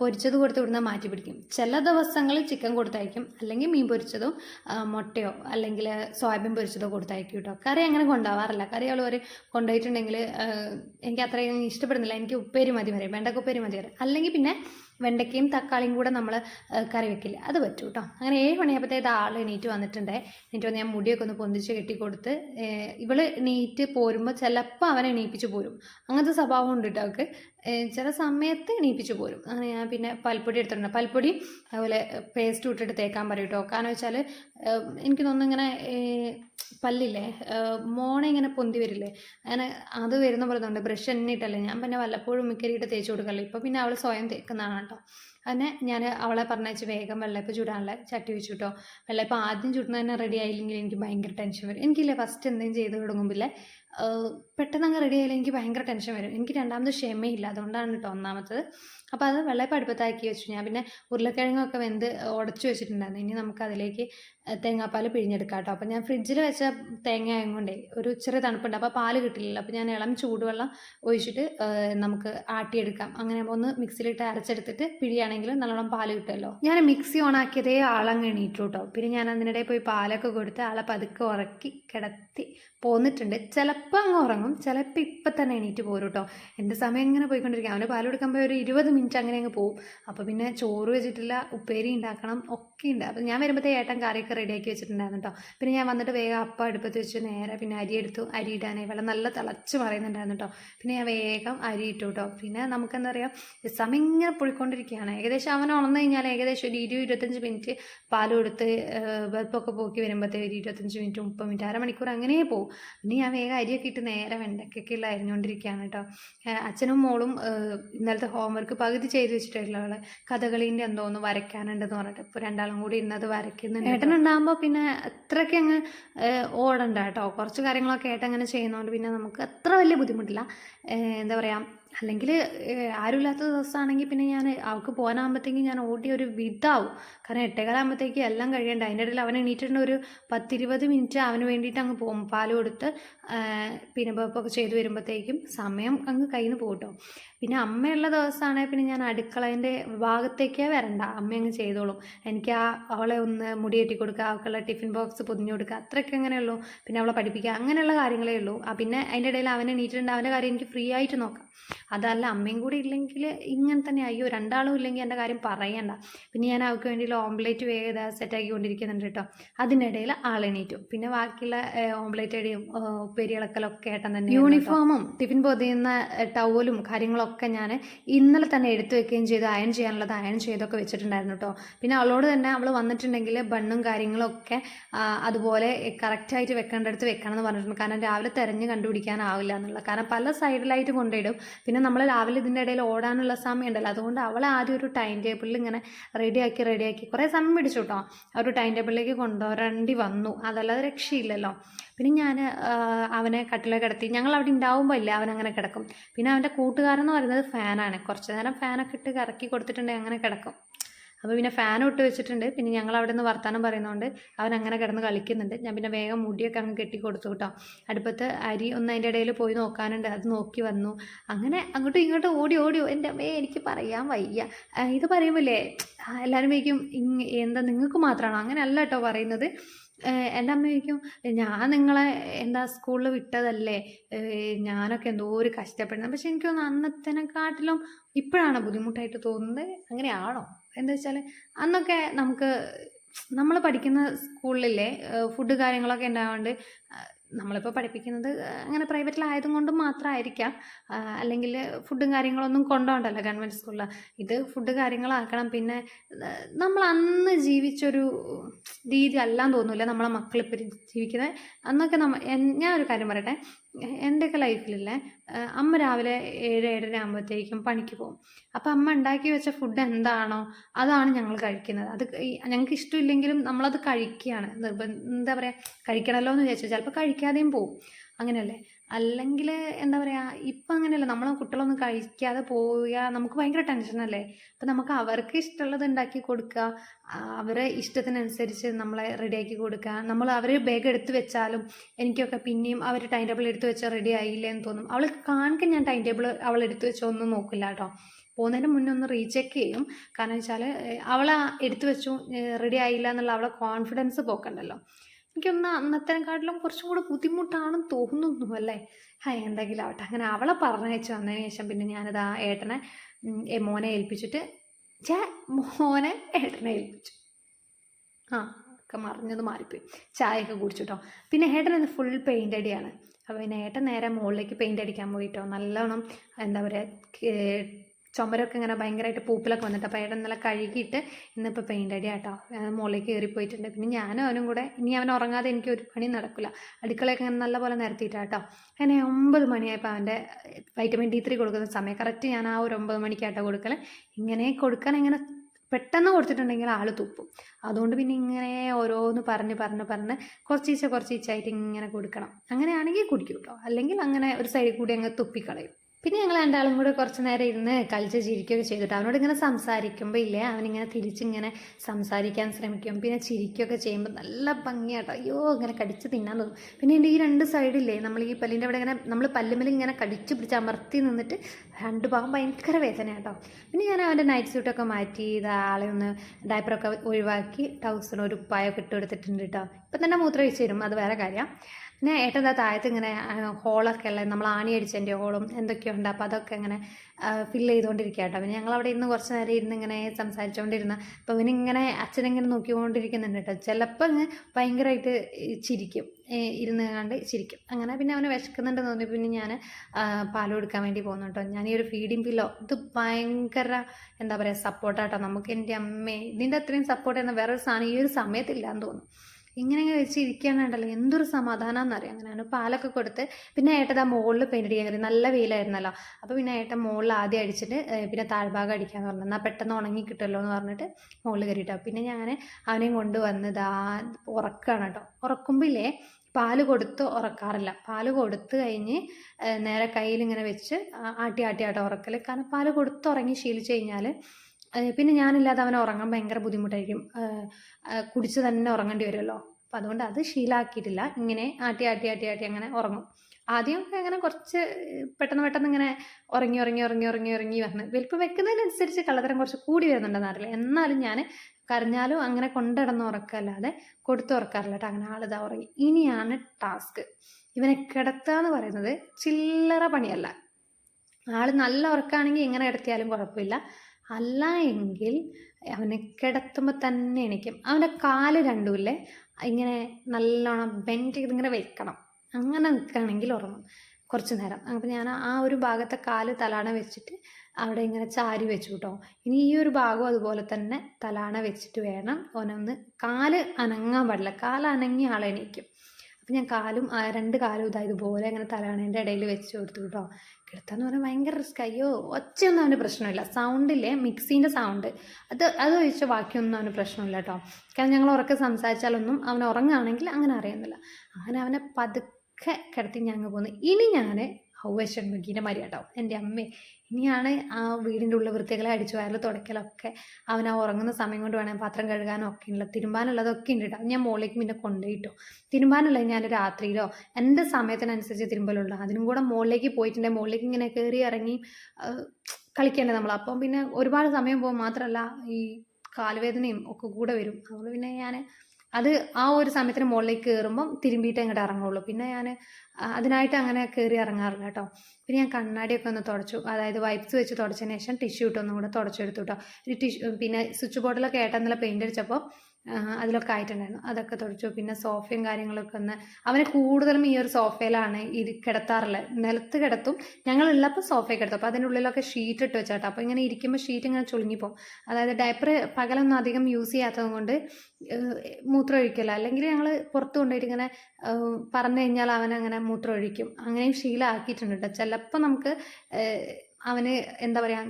പൊരിച്ചത് കൊടുത്തു വിടുന്നത് മാറ്റി പിടിക്കും. ചില ദിവസങ്ങളിൽ ചിക്കൻ കൊടുത്തയക്കും അല്ലെങ്കിൽ മീൻ പൊരിച്ചതോ മുട്ടയോ അല്ലെങ്കിൽ സോയാബീൻ പൊരിച്ചതോ കൊടുത്തയക്കും കേട്ടോ കറി അങ്ങനെ കൊണ്ടുപോകാറില്ല കറി അവൾ ഒരു കൊണ്ടുപോയിട്ടുണ്ടെങ്കിൽ എനിക്ക് അത്രയും ഇഷ്ടപ്പെടുന്നില്ല. എനിക്ക് ഉപ്പേരി മതി വരെ വെണ്ടക്ക ഉപ്പേരി മതി വരെ അല്ലെങ്കിൽ പിന്നെ വെണ്ടയ്ക്കയും തക്കാളിയും കൂടെ നമ്മൾ കറി വെക്കില്ല? അത് പറ്റും കേട്ടോ അങ്ങനെ ഏഴ് മണിയാകുമ്പോഴത്തേക്ക് ആൾ എണീറ്റ് വന്നിട്ടുണ്ട്. എന്നിട്ട് വന്ന് ഞാൻ മുടിയൊക്കെ ഒന്ന് പൊന്തിച്ച് കെട്ടിക്കൊടുത്ത് ഇവൾ എണീറ്റ് പോരുമ്പോൾ ചിലപ്പോൾ അവനെ എണീപ്പിച്ച് പോരും. അങ്ങനത്തെ സ്വഭാവം ഉണ്ട് കേട്ടോ അവൾക്ക്. ചില സമയത്ത് എണീപ്പിച്ച് പോരും. അങ്ങനെ ഞാൻ പിന്നെ പൽപ്പൊടി എടുത്തിട്ടുണ്ട്. പൽപ്പൊടി അതുപോലെ പേസ്റ്റ് ഇട്ടിട്ട് തേക്കാൻ പറയും കേട്ടോ കാരണം വെച്ചാൽ എനിക്ക് തോന്നുന്നു ഇങ്ങനെ പല്ലില്ലേ? മോണ ഇങ്ങനെ പൊന്തി വരില്ലേ? അങ്ങനെ അത് വരുന്ന പോലെ തോന്നുന്നുണ്ട്. ബ്രഷ് തന്നെ ഇട്ടല്ലേ? ഞാൻ പിന്നെ വല്ലപ്പോഴും മിക്കരിയിട്ട് തേച്ച് കൊടുക്കല്ലേ ഇപ്പോൾ പിന്നെ അവൾ സ്വയം തേക്കുന്നതാണ് കേട്ടോ. അങ്ങനെ ഞാൻ അവളെ പറഞ്ഞയച്ച് വേഗം വെള്ളയപ്പം ചൂടാനുള്ള ചട്ടി വെച്ചു കേട്ടോ വെള്ളയപ്പം ആദ്യം ചുടുന്ന തന്നെ റെഡി ആയില്ലെങ്കിൽ എനിക്ക് ഭയങ്കര ടെൻഷൻ വരും. എനിക്കില്ലേ ഫസ്റ്റ് എന്തെങ്കിലും ചെയ്ത് തുടങ്ങുമ്പില്ലേ പെട്ടെന്ന് അങ്ങ് റെഡി ആയാലും എനിക്ക് ഭയങ്കര ടെൻഷൻ വരും. എനിക്ക് രണ്ടാമത് ക്ഷമയില്ല. അതുകൊണ്ടാണ് കേട്ടോ ഒന്നാമത്തത്. അപ്പോൾ അത് വെള്ളയപ്പം അടുപ്പത്താക്കി വെച്ചു. ഞാൻ പിന്നെ ഉരുളക്കിഴങ്ങൊക്കെ വെന്ത് ഉടച്ചു വെച്ചിട്ടുണ്ടായിരുന്നു. ഇനി നമുക്ക് അതിലേക്ക് തേങ്ങാപ്പാൽ പിഴിഞ്ഞെടുക്കാം കേട്ടോ. അപ്പോൾ ഞാൻ ഫ്രിഡ്ജിൽ വെച്ച തേങ്ങ ആയതുകൊണ്ടേ ഒരു ചെറിയ തണുപ്പുണ്ട്. അപ്പോൾ പാൽ കിട്ടില്ലല്ലോ. അപ്പോൾ ഞാൻ ഇളം ചൂടുവെള്ളം ഒഴിച്ചിട്ട് നമുക്ക് ആട്ടിയെടുക്കാം. അങ്ങനെ ഒന്ന് മിക്സിയിലിട്ട് അരച്ചെടുത്തിട്ട് പിഴിയാണെങ്കിൽ നല്ലോണം പാൽ കിട്ടുമല്ലോ. ഞാൻ മിക്സി ഓൺ ആക്കിയതേ ആളങ്ങ് എണീറ്റു കേട്ടോ. പിന്നെ ഞാൻ അതിനിടെ പോയി പാലൊക്കെ കൊടുത്ത് ആളെ പതുക്കെ ഉറക്കി കിടത്തി പോന്നിട്ടുണ്ട്. ചിലപ്പോൾ അങ്ങ് ഉറങ്ങും. ചിലപ്പോൾ ഇപ്പം തന്നെ എണീറ്റ് പോരും കേട്ടോ. എന്റെ സമയം ഇങ്ങനെ പോയിക്കൊണ്ടിരിക്കും. അവന് പാൽ കൊടുക്കുമ്പോൾ ഒരു ഇരുപത് മിനിറ്റ് അങ്ങനെ അങ്ങ് പോകും അപ്പോൾ പിന്നെ ചോറ് വെച്ചിട്ടില്ല ഉപ്പേരി ഉണ്ടാക്കണം ഒക്കെ ഉണ്ട്. അപ്പോൾ ഞാൻ വരുമ്പോഴത്തേ ഏട്ടൻ കറിയൊക്കെ റെഡിയാക്കി വെച്ചിട്ടുണ്ടായിരുന്നു കേട്ടോ പിന്നെ ഞാൻ വന്നിട്ട് വേഗം അപ്പം അടുപ്പത്ത് വെച്ച് നേരെ പിന്നെ അരി എടുത്തു. അരി ഇടാനായി വെള്ളം നല്ല തിളച്ച് പറയുന്നുണ്ടായിരുന്നു കേട്ടോ പിന്നെ ഞാൻ വേഗം അരി ഇട്ടു കേട്ടോ പിന്നെ നമുക്കെന്താ പറയുക സമയം ഇങ്ങനെ പൊളിക്കൊണ്ടിരിക്കുകയാണ് ഏകദേശം അവൻ ഉണർന്നു കഴിഞ്ഞാൽ ഏകദേശം ഒരു ഇരുപത് ഇരുപത്തഞ്ച് മിനിറ്റ് പാൽ കൊടുത്ത് വെപ്പൊക്കെ പോക്കി വരുമ്പോഴത്തേക്ക് ഒരു ഇരുപത്തഞ്ച് മിനിറ്റ് മുപ്പത് മിനിറ്റ് അരമണിക്കൂർ അങ്ങനെ പോകും. പിന്നെ ഞാൻ വേഗം അരിയൊക്കെ ഇട്ട് നേരെ വെണ്ടക്കൊക്കെ ഉള്ള അരിഞ്ഞുകൊണ്ടിരിക്കുകയാണ് കേട്ടോ അച്ഛനും മോളും ഇന്നലത്തെ ഹോംവർക്ക് ചെയ്ത് വെച്ചിട്ടുള്ള ആൾ കഥകളീന്റെ എന്തോ ഒന്ന് വരയ്ക്കാനുണ്ടെന്ന് പറഞ്ഞിട്ട്. ഇപ്പോൾ രണ്ടാളും കൂടി ഇന്നത് വരയ്ക്കുന്നുണ്ട് ഏട്ടനുണ്ടാകുമ്പോൾ പിന്നെ അത്രയ്ക്ക് അങ്ങ് ഓടണ്ട കേട്ടോ. കുറച്ച് കാര്യങ്ങളൊക്കെ ഏട്ടൻ അങ്ങനെ ചെയ്യുന്നതുകൊണ്ട് പിന്നെ നമുക്ക് അത്ര വലിയ ബുദ്ധിമുട്ടില്ല. എന്താ പറയുക അല്ലെങ്കിൽ ആരുമില്ലാത്ത ദിവസമാണെങ്കിൽ പിന്നെ ഞാൻ അവൾക്ക് പോകാനാകുമ്പോഴത്തേക്കും ഞാൻ ഓടി ഒരു വിധാവും. കാരണം എട്ടേകാലാകുമ്പോഴത്തേക്ക് എല്ലാം കഴിയണ്ട? അതിന്റെ ഇടയിൽ അവൻ എണീറ്റിട്ടുണ്ട് ഒരു പത്തിരുപത് മിനിറ്റ് അവന് വേണ്ടിയിട്ട് അങ്ങ് പോകും. പാൽ കൊടുത്ത് പിന്നെ പപ്പൊക്കെ ചെയ്ത് വരുമ്പോഴത്തേക്കും സമയം അങ്ങ് കയ്യിൽ നിന്ന് പോകട്ടോ പിന്നെ അമ്മയുള്ള ദിവസമാണെങ്കിൽ പിന്നെ ഞാൻ അടുക്കളേന്റെ ഭാഗത്തേക്കേ വരണ്ട. അമ്മ അങ്ങ് ചെയ്തോളും. എനിക്ക് ആ അവളെ ഒന്ന് മുടി കെട്ടി കൊടുക്കുക അവൾക്കുള്ള ടിഫിൻ ബോക്സ് പൊതിഞ്ഞു കൊടുക്കുക അത്രയ്ക്ക് അങ്ങനെ ഉള്ളൂ. പിന്നെ അവളെ പഠിപ്പിക്കുക അങ്ങനെയുള്ള കാര്യങ്ങളേ ഉള്ളൂ. പിന്നെ അതിന്റെ ഇടയിൽ അവനെ എണീറ്റിട്ടുണ്ട്. അവന്റെ കാര്യം എനിക്ക് ഫ്രീ ആയിട്ട് നോക്കാം. അതല്ല അമ്മയും കൂടി ഇല്ലെങ്കിൽ ഇങ്ങനെ തന്നെ അയ്യോ രണ്ടാളും ഇല്ലെങ്കിൽ എന്റെ കാര്യം പറയണ്ട. പിന്നെ ഞാൻ അവൾക്ക് വേണ്ടിയുള്ള ഓംപ്ലേറ്റ് വേഗം സെറ്റാക്കി കൊണ്ടിരിക്കുന്നുണ്ട് കേട്ടോ അതിനിടയിൽ ആളെണീറ്റു പിന്നെ ബാക്കിയുള്ള ഓംപ്ലേറ്റ് അടിയും ഉപ്പേരികളൊക്കെ ഏട്ടൻ തന്നെ യൂണിഫോമും ടിഫിൻ പൊതിയുന്ന ടവലും കാര്യങ്ങളൊക്കെ ഞാൻ ഇന്നലെ തന്നെ എടുത്തു വെക്കുകയും ചെയ്തു. അയൺ ചെയ്യാനുള്ളത് അയൺ ചെയ്തൊക്കെ വെച്ചിട്ടുണ്ടായിരുന്നു കേട്ടോ പിന്നെ അവളോട് തന്നെ അവൾ വന്നിട്ടുണ്ടെങ്കിൽ ബണ്ണും കാര്യങ്ങളൊക്കെ അതുപോലെ കറക്റ്റായിട്ട് വെക്കേണ്ടടുത്ത് വെക്കണം എന്ന് പറഞ്ഞിട്ടുണ്ട്. കാരണം രാവിലെ തിരഞ്ഞ് കണ്ടുപിടിക്കാനാവില്ല എന്നുള്ള. കാരണം പല സൈഡിലായിട്ട് കൊണ്ടിടും പിന്നെ നമ്മൾ രാവിലെ ഇതിന്റെ ഇടയിൽ ഓടാനുള്ള സമയം ഉണ്ടല്ലോ. അതുകൊണ്ട് അവളെ ആദ്യം ഒരു ടൈം ടേബിളിൽ ഇങ്ങനെ റെഡിയാക്കി റെഡിയാക്കി കുറേ സമയം പിടിച്ചു കേട്ടോ ഒരു ടൈം ടേബിളിലേക്ക് കൊണ്ടുവരേണ്ടി വന്നു. അതല്ലാതെ രക്ഷയില്ലല്ലോ. പിന്നെ ഞാൻ അവനെ കട്ടിലെ കിടത്തി ഞങ്ങൾ അവിടെ ഉണ്ടാവുമ്പോൾ ഇല്ല അവനങ്ങനെ കിടക്കും. പിന്നെ അവന്റെ കൂട്ടുകാരൻ എന്ന് പറയുന്നത് ഫാനാണ് കുറച്ച് നേരം ഫാനൊക്കെ ഇട്ട് കറക്കി കൊടുത്തിട്ടുണ്ടെങ്കിൽ അങ്ങനെ കിടക്കും. അപ്പോൾ പിന്നെ ഫാൻ ഇട്ട് വെച്ചിട്ടുണ്ട്. പിന്നെ ഞങ്ങൾ അവിടെ നിന്ന് വർത്താനം പറയുന്നതുകൊണ്ട് അവൻ അങ്ങനെ കിടന്ന് കളിക്കുന്നുണ്ട്. ഞാൻ പിന്നെ വേഗം മുടിയൊക്കെ അങ്ങ് കെട്ടി കൊടുത്തു കേട്ടോ. അടുപ്പത്ത് അരി ഒന്ന് അതിന്റെ ഇടയിൽ പോയി നോക്കാനുണ്ട്. അത് നോക്കി വന്നു. അങ്ങനെ അങ്ങോട്ടും ഇങ്ങോട്ടും ഓടി ഓടി എന്റെ അമ്മേ എനിക്ക് പറയാൻ വയ്യ. ഇത് പറയുമ്പോഴേ എല്ലാവരും വയ്ക്കും എന്താ നിങ്ങൾക്ക് മാത്രമാണോ? അങ്ങനെ അല്ല കേട്ടോ പറയുന്നത്. എന്റെ അമ്മ ചോദിക്കും ഞാൻ നിങ്ങളെ എന്താ സ്കൂളിൽ വിട്ടതല്ലേ? ഞാനൊക്കെ എന്തോ ഒരു കഷ്ടപ്പെടുന്നത് പക്ഷെ എനിക്കൊന്ന് അന്നത്തേനെക്കാട്ടിലും ഇപ്പോഴാണ് ബുദ്ധിമുട്ടായിട്ട് തോന്നുന്നത്? അങ്ങനെയാണോ? എന്താ വെച്ചാൽ അന്നൊക്കെ നമുക്ക് നമ്മൾ പഠിക്കുന്ന സ്കൂളിലെ ഫുഡ് കാര്യങ്ങളൊക്കെ ഉണ്ടായതുകൊണ്ട് നമ്മളിപ്പോൾ പഠിപ്പിക്കുന്നത് അങ്ങനെ പ്രൈവറ്റിലായതും കൊണ്ട് മാത്രമായിരിക്കാം അല്ലെങ്കിൽ ഫുഡും കാര്യങ്ങളൊന്നും കൊണ്ടുപോകണ്ടല്ലോ ഗവൺമെന്റ് സ്കൂളിൽ ഇത് ഫുഡ് കാര്യങ്ങളാക്കണം. പിന്നെ നമ്മൾ അന്ന് ജീവിച്ചൊരു രീതി അല്ലാന്ന് തോന്നുന്നില്ല നമ്മളെ മക്കളിപ്പോൾ ജീവിക്കുന്നത് അന്നൊക്കെ നമ്മ ഞാൻ ഞാനൊരു കാര്യം പറയട്ടെ. എന്റെയൊക്കെ ലൈഫിലല്ലേ അമ്മ രാവിലെ ഏഴ് ഏഴര ആകുമ്പോഴത്തേക്കും പണിക്ക് പോകും. അപ്പം അമ്മ ഉണ്ടാക്കി വെച്ച ഫുഡ് എന്താണോ അതാണ് ഞങ്ങൾ കഴിക്കുന്നത്. അത് ഞങ്ങൾക്ക് ഇഷ്ടമില്ലെങ്കിലും നമ്മളത് കഴിക്കുകയാണ്. നിർബന്ധം എന്താ പറയുക കഴിക്കണമല്ലോ എന്ന് വിചാരിച്ചു. ചിലപ്പോൾ കഴിക്കാതെയും പോവും അങ്ങനെയല്ലേ? അല്ലെങ്കിൽ എന്താ പറയുക ഇപ്പം അങ്ങനെയല്ല. നമ്മൾ കുട്ടികളൊന്നും കഴിക്കാതെ പോവുക നമുക്ക് ഭയങ്കര ടെൻഷനല്ലേ അപ്പം നമുക്ക് അവർക്ക് ഇഷ്ടമുള്ളത് ഉണ്ടാക്കി കൊടുക്കുക അവരെ ഇഷ്ടത്തിനനുസരിച്ച് നമ്മളെ റെഡിയാക്കി കൊടുക്കുക. നമ്മൾ അവർ ബാഗ് എടുത്ത് വെച്ചാലും എനിക്കൊക്കെ പിന്നെയും അവർ ടൈം ടേബിൾ എടുത്ത് വെച്ചാൽ റെഡി ആയില്ലേ എന്ന് തോന്നും. അവൾ കാണിക്കാൻ ഞാൻ ടൈം ടേബിൾ അവൾ എടുത്ത് വെച്ചോ ഒന്നും നോക്കില്ല കേട്ടോ. പോകുന്നതിന് മുന്നേ ഒന്ന് റീചെക്ക് ചെയ്യും. കാരണം വെച്ചാൽ അവൾ എടുത്തു വെച്ചു റെഡി ആയില്ല എന്നുള്ള അവളെ കോൺഫിഡൻസ് പോക്കണ്ടല്ലോ. എനിക്കൊന്ന് അന്നത്തേക്കാട്ടിലും കുറച്ചും കൂടെ ബുദ്ധിമുട്ടാണെന്ന് തോന്നുന്നു അല്ലേ? ഹായ് എന്തെങ്കിലും ആവട്ടെ അങ്ങനെ അവളെ പറഞ്ഞയച്ചു വന്നതിന് ശേഷം പിന്നെ ഞാനിത് ആ ഏട്ടനെ മോനെ ഏൽപ്പിച്ചിട്ട് ചേ മോനെ ഏട്ടനെ ഏൽപ്പിച്ചു. ആ ഒക്കെ മറിഞ്ഞത് മാറിപ്പോയി. ചായയൊക്കെ കുടിച്ചിട്ടോ. പിന്നെ ഏട്ടൻ ഇന്ന് ഫുൾ പെയിന്റ് അടിയാണ്. അപ്പോൾ പിന്നെ ഏട്ടൻ നേരെ മുകളിലേക്ക് പെയിന്റ് അടിക്കാൻ പോയിട്ടോ. നല്ലോണം എന്താ പറയുക ചുമരൊക്കെ ഇങ്ങനെ ഭയങ്കരമായിട്ട് പൂപ്പിലൊക്കെ വന്നിട്ട് അപ്പോൾ ഏട്ടൻ ഇന്നലെ കഴുകിയിട്ട് ഇന്നിപ്പോൾ പെയിന്റ് അടി കേട്ടോ മുകളിലേക്ക് കയറിപ്പോയിട്ടുണ്ട്. പിന്നെ ഞാനും അവനും കൂടെ ഇനി അവൻ ഉറങ്ങാതെ എനിക്ക് ഒരു പണി നടക്കില്ല അടുക്കളയൊക്കെ ഇങ്ങനെ നല്ലപോലെ നിരത്തിയിട്ടാ കേട്ടോ അങ്ങനെ ഒമ്പത് മണിയായപ്പോൾ അവന്റെ വൈറ്റമിൻ ഡി ത്രീ കൊടുക്കുന്ന സമയം. കറക്റ്റ് ഞാൻ ആ ഒരു ഒമ്പത് മണിക്കാട്ടോ കൊടുക്കൽ ഇങ്ങനെ കൊടുക്കാൻ ഇങ്ങനെ പെട്ടെന്ന് കൊടുത്തിട്ടുണ്ടെങ്കിൽ ആൾ തുപ്പും. അതുകൊണ്ട് പിന്നെ ഇങ്ങനെ ഓരോന്ന് പറഞ്ഞ് പറഞ്ഞ് പറഞ്ഞ് കുറച്ചീച്ച കുറച്ചീച്ചായിട്ട് ഇങ്ങനെ കൊടുക്കണം. അങ്ങനെയാണെങ്കിൽ കുടിക്കും കേട്ടോ അല്ലെങ്കിൽ അങ്ങനെ ഒരു സൈഡിൽ കൂടി അങ്ങ് തുപ്പിക്കളയും. പിന്നെ ഞങ്ങൾ രണ്ടാളും കൂടെ കുറച്ച് നേരം ഇരുന്ന് കളിച്ച് ചിരിക്കുകയൊക്കെ ചെയ്തിട്ട് അവനോട് ഇങ്ങനെ സംസാരിക്കുമ്പോൾ ഇല്ലേ? അവനിങ്ങനെ തിരിച്ചിങ്ങനെ സംസാരിക്കാൻ ശ്രമിക്കും. പിന്നെ ചിരിക്കുകയൊക്കെ ചെയ്യുമ്പോൾ നല്ല ഭംഗിയാട്ടോ. അയ്യോ ഇങ്ങനെ കടിച്ച് തിന്നാൻ തോന്നും. പിന്നെ എന്റെ ഈ രണ്ട് സൈഡില്ലേ നമ്മൾ ഈ പല്ലിന്റെ അവിടെ ഇങ്ങനെ നമ്മൾ പല്ലുമ്മൽ ഇങ്ങനെ കടിച്ച് പിടിച്ച് അമർത്തി നിന്നിട്ട് രണ്ട് ഭാഗം ഭയങ്കര വേദന കേട്ടോ പിന്നെ ഞാൻ അവന്റെ നൈറ്റ് സ്യൂട്ടൊക്കെ മാറ്റി ഇതാളെ ഒന്ന് ഡയപ്പറൊക്കെ ഒഴിവാക്കി ടൗസറിന് ഒരു ഉപ്പായൊക്കെ ഇട്ട് കൊടുത്തിട്ടുണ്ട് കേട്ടോ ഇപ്പം തന്നെ മൂത്രം ഒഴിച്ച് തരും അത് വേറെ കാര്യം. പിന്നെ ഏട്ടൻ താഴത്ത് ഇങ്ങനെ ഹോളൊക്കെ ഉള്ളത് നമ്മൾ ആണി അടിച്ചതിന്റെ ഹോളും എന്തൊക്കെയോ ഉണ്ട് അപ്പോൾ അതൊക്കെ ഇങ്ങനെ ഫില്ല് ചെയ്തുകൊണ്ടിരിക്കുക കേട്ടോ. പിന്നെ ഞങ്ങൾ അവിടെ ഇരുന്ന് കുറച്ച് നേരം ഇരുന്ന് ഇങ്ങനെ സംസാരിച്ചുകൊണ്ടിരുന്ന അപ്പോൾ പിന്നെ ഇങ്ങനെ അച്ഛനിങ്ങനെ നോക്കിക്കൊണ്ടിരിക്കുന്നുണ്ട് കേട്ടോ. ചിലപ്പോൾ ഇങ്ങനെ ഭയങ്കരമായിട്ട് ചിരിക്കും. ഇരുന്ന് കണ്ട് ചിരിക്കും. അങ്ങനെ പിന്നെ അവന് വിശക്കുന്നുണ്ടെന്ന് തോന്നി പിന്നെ ഞാൻ പാൽ കൊടുക്കാൻ വേണ്ടി പോകുന്നു കേട്ടോ. ഞാൻ ഈ ഒരു ഫീഡിങ് പില്ലോ ഇത് ഭയങ്കര എന്താ പറയുക സപ്പോർട്ടാട്ടോ നമുക്ക് എന്റെ അമ്മേ ഇതിന്റെ അത്രയും സപ്പോർട്ട് ചെയ്യുന്ന വേറൊരു സാധനം ഈ ഒരു സമയത്തില്ല എന്ന് തോന്നുന്നു. ഇങ്ങനെ ഇങ്ങനെ വെച്ച് ഇരിക്കാനുണ്ടല്ലോ എന്തൊരു സമാധാനം എന്നറിയാം അങ്ങനെയാണ് പാലൊക്കെ കൊടുത്ത് പിന്നെ ഏട്ടത് ആ മുകളിൽ പെയിന്റ് അടിക്കാൻ കയറി. നല്ല വെയിലായിരുന്നല്ലോ. അപ്പോൾ പിന്നെ ഏട്ടൻ മുകളിൽ ആദ്യം അടിച്ചിട്ട് പിന്നെ താഴ്ഭാഗം അടിക്കാന്ന് പറഞ്ഞു. എന്നാൽ പെട്ടെന്ന് ഉണങ്ങി കിട്ടുമല്ലോ എന്ന് പറഞ്ഞിട്ട് മുകളിൽ കയറിയിട്ടോ. പിന്നെ ഞാൻ അവനെയും കൊണ്ടുവന്നത് ആ ഉറക്കാണ് കേട്ടോ. ഉറക്കുമ്പില്ലേ പാൽ കൊടുത്ത് ഉറക്കാറില്ല. പാൽ കൊടുത്ത് കഴിഞ്ഞ് നേരെ കയ്യിൽ ഇങ്ങനെ വെച്ച് ആട്ടി ആട്ടി ആട്ടോ ഉറക്കൽ കാരണം പാൽ കൊടുത്ത് ഉറങ്ങി ശീലിച്ചു കഴിഞ്ഞാൽ പിന്നെ ഞാനില്ലാതെ അവനെ ഉറങ്ങാൻ ഭയങ്കര ബുദ്ധിമുട്ടായിരിക്കും. കുടിച്ച് തന്നെ ഉറങ്ങേണ്ടി വരുമല്ലോ. അപ്പം അതുകൊണ്ട് അത് ശീലാക്കിയിട്ടില്ല. ഇങ്ങനെ ആട്ടി ആട്ടി ആട്ടി ആട്ടി അങ്ങനെ ഉറങ്ങും. ആദ്യം അങ്ങനെ കുറച്ച് പെട്ടെന്ന് പെട്ടെന്ന് ഇങ്ങനെ ഉറങ്ങി ഉറങ്ങി ഉറങ്ങി ഉറങ്ങി ഉറങ്ങി വരണം വലിപ്പം വെക്കുന്നതിനനുസരിച്ച് കള്ളത്തരം കുറച്ച് കൂടി വരുന്നുണ്ടെന്ന് അറിയില്ല. എന്നാലും ഞാൻ കരഞ്ഞാലും അങ്ങനെ കൊണ്ടിടന്ന് ഉറക്കല്ലാതെ കൊടുത്ത് ഉറക്കാറില്ല കേട്ടോ. അങ്ങനെ ആളിതാ ഉറങ്ങി. ഇനിയാണ് ടാസ്ക്. ഇവനെ കിടത്തുക എന്ന് പറയുന്നത് ചില്ലറ പണിയല്ല. ആൾ നല്ല ഉറക്കാണെങ്കിൽ ഇങ്ങനെ കിടത്തിയാലും കുഴപ്പമില്ല. അല്ല എങ്കിൽ അവനെ കിടത്തുമ്പോൾ തന്നെ എണീക്കും. അവന്റെ കാൽ രണ്ടുമില്ലേ ഇങ്ങനെ നല്ലോണം ബെൻഡ് ചെയ്ത് ഇങ്ങനെ വെക്കണം. അങ്ങനെ നിൽക്കുകയാണെങ്കിൽ ഉറങ്ങും. കുറച്ച് നേരം. അപ്പം ഞാൻ ആ ഒരു ഭാഗത്തെ കാൽ തലാണ വെച്ചിട്ട് അവിടെ ഇങ്ങനെ ചാരി വെച്ചു കേട്ടോ ഇനി ഈ ഒരു ഭാഗം അതുപോലെ തന്നെ തലാണ വെച്ചിട്ട് വേണം ഓനൊന്ന് കാൽ അനങ്ങാൻ പാടില്ല. കാൽ അനങ്ങി ആളെണീക്കും അപ്പം ഞാൻ കാലും രണ്ട് കാലും ഇതായതുപോലെ അങ്ങനെ തലാണേന്റെ ഇടയിൽ വെച്ച് കൊടുത്തു കേട്ടോ കിടത്താന്ന് പറഞ്ഞാൽ ഭയങ്കര റിസ്ക് അയ്യോ ഒച്ചയൊന്നും അവന് പ്രശ്നമില്ല. സൗണ്ടില്ലേ മിക്സീന്റെ സൗണ്ട് അത് അത് ഒഴിച്ച് ബാക്കിയൊന്നും അവന് പ്രശ്നമില്ല കേട്ടോ കാരണം ഞങ്ങൾ ഉറക്കെ സംസാരിച്ചാലൊന്നും അവൻ ഉറങ്ങുകയാണെങ്കിൽ അങ്ങനെ അറിയുന്നില്ല. അങ്ങനെ അവനെ പതുക്കെ കിടത്തി ഞങ്ങൾ പോകുന്നു ഇനി ഞാൻ ഹൗവ ഷൺമുഖീന്റെ മാതിരി കേട്ടോ എന്റെ അമ്മ ഇനിയാണ് ആ വീടിന്റെ ഉള്ളിൽ വൃത്തികളെ അടിച്ചു വയറിൽ തുടക്കലൊക്കെ. അവൻ ആ ഉറങ്ങുന്ന സമയം കൊണ്ട് വേണം പാത്രം കഴുകാനും ഒക്കെ ഉള്ളത് തിരുമ്പാനുള്ളതൊക്കെ ഉണ്ട് കേട്ടോ ഞാൻ മോളിലേക്ക് പിന്നെ കൊണ്ടുപോയിട്ടോ. തിരുമ്പാനുള്ളത് ഞാൻ രാത്രിയിലോ എന്റെ സമയത്തിനനുസരിച്ച് തിരുമ്പലുള്ളൂ. അതിനും കൂടെ മുകളിലേക്ക് പോയിട്ടുണ്ടെങ്കിൽ മുകളിലേക്ക് ഇങ്ങനെ കയറി ഇറങ്ങി കളിക്കേണ്ടത് നമ്മൾ. അപ്പം പിന്നെ ഒരുപാട് സമയം പോകും മാത്രമല്ല ഈ കാലുവേദനയും ഒക്കെ കൂടെ വരും. അതുകൊണ്ട് പിന്നെ ഞാൻ അത് ആ ഒരു സമയത്തിന് മുകളിലേക്ക് കയറുമ്പം തിരുമ്പിയിട്ട് അങ്ങോട്ട് ഇറങ്ങുള്ളൂ. പിന്നെ ഞാൻ അതിനായിട്ട് അങ്ങനെ കയറി ഇറങ്ങാറില്ല കേട്ടോ പിന്നെ ഞാൻ കണ്ണാടിയൊക്കെ ഒന്ന് തുടച്ചു. അതായത് വൈപ്സ് വെച്ച് തുടച്ചതിന് ശേഷം ടിഷ്യൂ ഇട്ടൊന്നും കൂടെ തുടച്ചെടുത്തു കേട്ടോ ഒരു ടിഷ്യൂ പിന്നെ സ്വിച്ച് ബോർഡിലൊക്കെ ഏട്ടെന്നുള്ള പെയിന്റ് അടിച്ചപ്പോൾ അതിലൊക്കെ ആയിട്ടുണ്ടായിരുന്നു. അതൊക്കെ തുടച്ചു. പിന്നെ സോഫയും കാര്യങ്ങളൊക്കെ ഒന്ന് അവന് കൂടുതലും ഈ ഒരു സോഫയിലാണ് ഇത് കിടത്താറുള്ളത് നിലത്ത് കിടത്തും. ഞങ്ങളുള്ളപ്പോൾ സോഫയിൽ കിടത്തും. അപ്പോൾ അതിന്റെ ഉള്ളിലൊക്കെ ഷീറ്റ് ഇട്ട് വെച്ചാട്ടോ അപ്പോൾ ഇങ്ങനെ ഇരിക്കുമ്പോൾ ഷീറ്റ് ഇങ്ങനെ ചുളുങ്ങിപ്പോവും. അതായത് ഡയപ്പർ പകലൊന്നും അധികം യൂസ് ചെയ്യാത്തത് കൊണ്ട് മൂത്രം ഒഴിക്കില്ല അല്ലെങ്കിൽ ഞങ്ങൾ പുറത്ത് കൊണ്ടുപോയിട്ട് ഇങ്ങനെ പറഞ്ഞു കഴിഞ്ഞാൽ അവനങ്ങനെ മൂത്രം ഒഴിക്കും അങ്ങനെയും ശീലമാക്കിയിട്ടുണ്ട് കേട്ടോ ചിലപ്പോൾ നമുക്ക് അവന് എന്താ പറയുക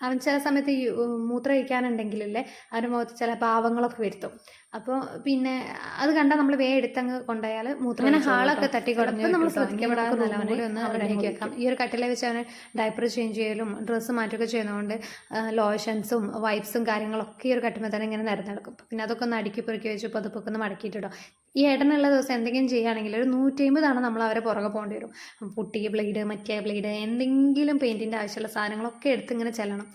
അവൻ ചില സമയത്ത് മൂത്രം ഒഴിക്കാനുണ്ടെങ്കിലല്ലേ അവന്റെ മുഖത്ത് ചില പാവങ്ങളൊക്കെ വരുത്തും. അപ്പോൾ പിന്നെ അത് കണ്ടാൽ നമ്മൾ വേ എടുത്തങ്ങ് കൊണ്ടുപോയാൽ മൂത്രം അങ്ങനെ ഹാളൊക്കെ തട്ടി കൊടുക്കും നമ്മൾ ശ്രദ്ധിക്കപ്പെടാതെ വെക്കാം. ഈ ഒരു കട്ടിലെ വെച്ച് അവനെ ഡയപ്പർ ചേഞ്ച് ചെയ്യലും ഡ്രസ്സ് മാറ്റുകയൊക്കെ ചെയ്യുന്നതുകൊണ്ട് ലോഷൻസും വൈപ്സും കാര്യങ്ങളൊക്കെ ഈ ഒരു കട്ടുമ്പോൾ തന്നെ ഇങ്ങനെ നിരന്നെടുക്കും പിന്നെ അതൊക്കെ ഒന്ന് അടുക്കി പെറുക്കി വെച്ച് പതുപ്പൊക്കെ ഒന്ന് മടക്കിയിട്ടിടും ഈ ഏട്ടനുള്ള ദിവസം എന്തെങ്കിലും ചെയ്യുകയാണെങ്കിൽ ഒരു നൂറ്റി അമ്പത് തവണ നമ്മൾ അവരെ പുറകെ പോകേണ്ടി വരും. പുട്ടിക്ക് ബ്ലേഡ് മറ്റേ ബ്ലേഡ് എന്തെങ്കിലും പെയിന്റിന്റെ ആവശ്യമുള്ള സാധനങ്ങളൊക്കെ എടുത്ത് ഇങ്ങനെ ചെല്ലണം.